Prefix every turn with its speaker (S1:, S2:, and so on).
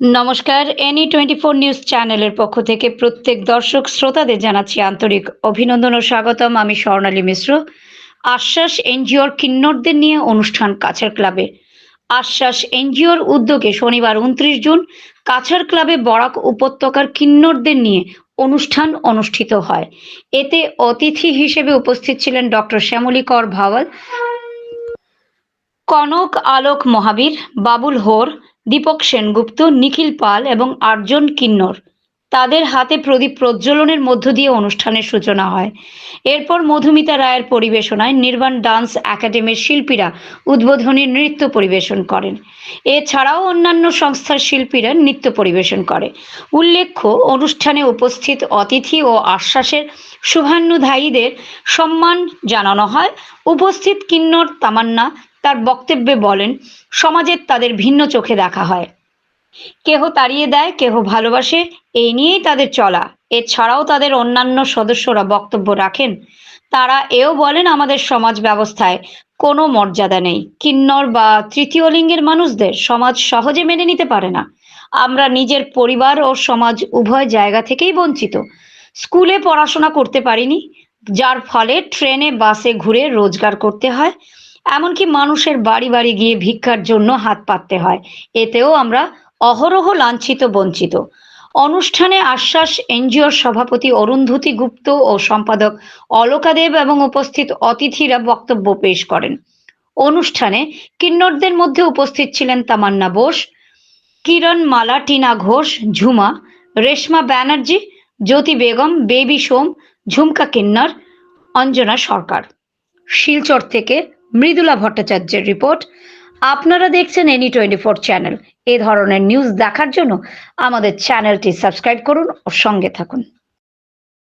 S1: নমস্কার any twenty four news চ্যানেলের পক্ষ থেকে প্রত্যেক দর্শক শ্রোতাদের জানাচ্ছি আন্তরিক অভিনন্দন ও স্বাগতম। আমি স্বর্ণালী মিশ্র। আশ্বাস এনজিওর কিন্নরদের নিয়ে অনুষ্ঠান কাছের ক্লাবে। আশ্বাস এনজিওর উদ্যোগে শনিবার উনত্রিশ জুন কাছার ক্লাবে বরাক উপত্যকার কিন্নরদের নিয়ে অনুষ্ঠান অনুষ্ঠিত হয়। এতে অতিথি হিসেবে উপস্থিত ছিলেন ডক্টর শ্যামলী কর ভাওয়াল, কনক আলোক মহাবীর, বাবুল হোর দীপক সেনগুপ্ত, নিখিল পাল এবং আটজন কিন্নর। তাদের হাতে প্রদীপ প্রজ্বলনের মধ্য দিয়ে অনুষ্ঠানের সূচনা হয়। এরপর মধুমিতা রায়ের পরিবেশনায় নির্বাণ ডান্স একাডেমির শিল্পীরা উদ্বোধনী নৃত্য পরিবেশন করেন। এছাড়াও অন্যান্য সংস্থার শিল্পীরা নৃত্য পরিবেশন করে। উল্লেখ্য, অনুষ্ঠানে উপস্থিত অতিথি ও আশ্বাসের শুভান্নুধায়ীদের সম্মান জানানো হয়। উপস্থিত কিন্নর তামান্না তার বক্তব্যে বলেন, সমাজের তাদের ভিন্ন চোখে দেখা হয়। কেহ তাড়িয়ে দেয়, কেহ ভালোবাসে, এই নিয়েই তাদের চলা। এছাড়াও তাদের অন্যান্য সদস্যরা বক্তব্য রাখেন, তারা এও বলেন আমাদের সমাজ ব্যবস্থায় কোনো মর্যাদা নেই। কিন্নর বা তৃতীয় লিঙ্গের মানুষদের সমাজ সহজে মেনে নিতে পারে না। আমরা নিজের পরিবার ও সমাজ উভয় জায়গা থেকেই বঞ্চিত। স্কুলে পড়াশোনা করতে পারিনি, যার ফলে ট্রেনে, বাসে ঘুরে রোজগার করতে হয়। এমনকি মানুষের বাড়ি বাড়ি গিয়ে ভিক্ষার জন্য হাত পাততে হয়। এতেও আমরা অহরহ লাঞ্ছিত, বঞ্চিত। অনুষ্ঠানে আশ্বাস, এনজিওর সভাপতি অরুন্ধতি গুপ্ত ও সম্পাদক অলকা দেব এবং উপস্থিত অতিথিরা বক্তব্য পেশ করেন। অনুষ্ঠানে কিন্নরদের মধ্যে উপস্থিত ছিলেন তামান্না বোস, কিরণ মালা, টিনা ঘোষ, ঝুমা, রেশমা ব্যানার্জি, জ্যোতি বেগম, বেবি সোম, ঝুমকা কিন্নর, অঞ্জনা সরকার। শিলচর থেকে মৃদুলা ভট্টাচার্যের রিপোর্ট। আপনারা দেখছেন এনি টোয়েন্টি ফোর চ্যানেল। এ ধরনের নিউজ দেখার জন্য আমাদের চ্যানেলটি সাবস্ক্রাইব করুন ও সঙ্গে থাকুন।